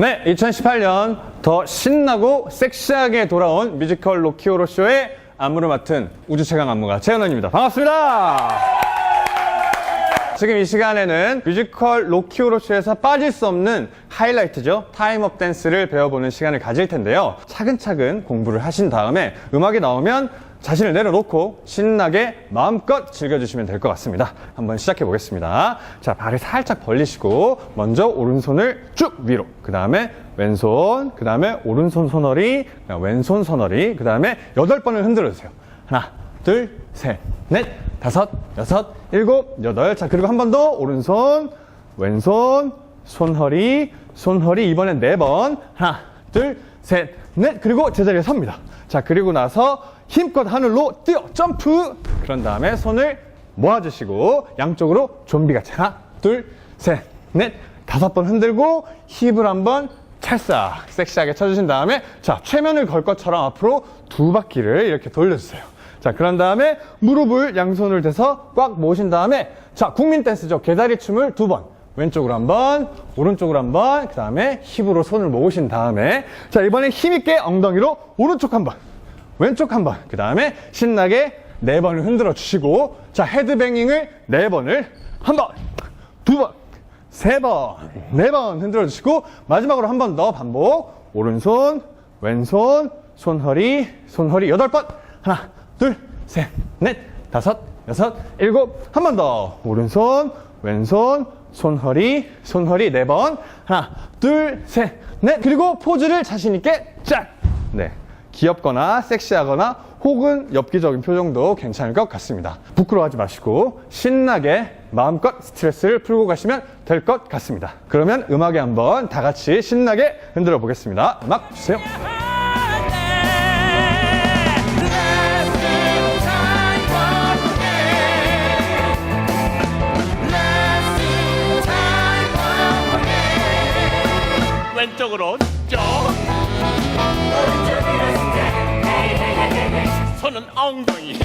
네, 2018년 더 신나고 섹시하게 돌아온 뮤지컬 로키오로 쇼의 안무를 맡은 우주 최강 안무가 최현원입니다. 반갑습니다. 지금 이 시간에는 뮤지컬 로키오로 쇼에서 빠질 수 없는 하이라이트죠. 타임업 댄스를 배워보는 시간을 가질 텐데요. 차근차근 공부를 하신 다음에 음악이 나오면 자신을 내려놓고 신나게 마음껏 즐겨주시면 될 것 같습니다. 한번 시작해 보겠습니다. 자, 발을 살짝 벌리시고 먼저 오른손을 쭉 위로, 그 다음에 왼손, 그 다음에 오른손 그다음에 왼손 손허리, 그 다음에 여덟 번을 흔들어 주세요. 하나, 둘, 셋, 넷, 다섯, 여섯, 일곱, 여덟. 자, 그리고 한 번 더 오른손, 왼손, 손허리, 손허리 이번엔 네 번. 하나, 둘, 셋, 넷. 그리고 제자리에 섭니다. 자, 그리고 나서 힘껏 하늘로 뛰어, 점프. 그런 다음에 손을 모아주시고 양쪽으로 좀비같이 하나, 둘, 셋, 넷, 다섯 번 흔들고 힙을 한번 찰싹 섹시하게 쳐주신 다음에 자 최면을 걸 것처럼 앞으로 두 바퀴를 이렇게 돌려주세요. 자 그런 다음에 무릎을 양손을 대서 꽉 모으신 다음에 자 국민 댄스죠 개다리 춤을 두 번 왼쪽으로 한 번 오른쪽으로 한 번 그 다음에 힙으로 손을 모으신 다음에 자 이번엔 힘있게 엉덩이로 오른쪽 한 번 왼쪽 한 번, 그 다음에 신나게 네 번을 흔들어 주시고, 자, 헤드뱅잉을 네 번을 한 번, 두 번, 세 번, 네 번 흔들어 주시고, 마지막으로 한 번 더 반복. 오른손, 왼손, 손허리, 손허리 여덟 번. 하나, 둘, 셋, 넷, 다섯, 여섯, 일곱. 한 번 더. 오른손, 왼손, 손허리, 손허리 네 번. 하나, 둘, 셋, 넷. 그리고 포즈를 자신있게 짝! 네. 귀엽거나 섹시하거나 혹은 엽기적인 표정도 괜찮을 것 같습니다. 부끄러워하지 마시고 신나게 마음껏 스트레스를 풀고 가시면 될 것 같습니다. 그러면 음악에 한번 다 같이 신나게 흔들어 보겠습니다. 음악 주세요. 왼쪽으로 쭉. 손은 엉덩이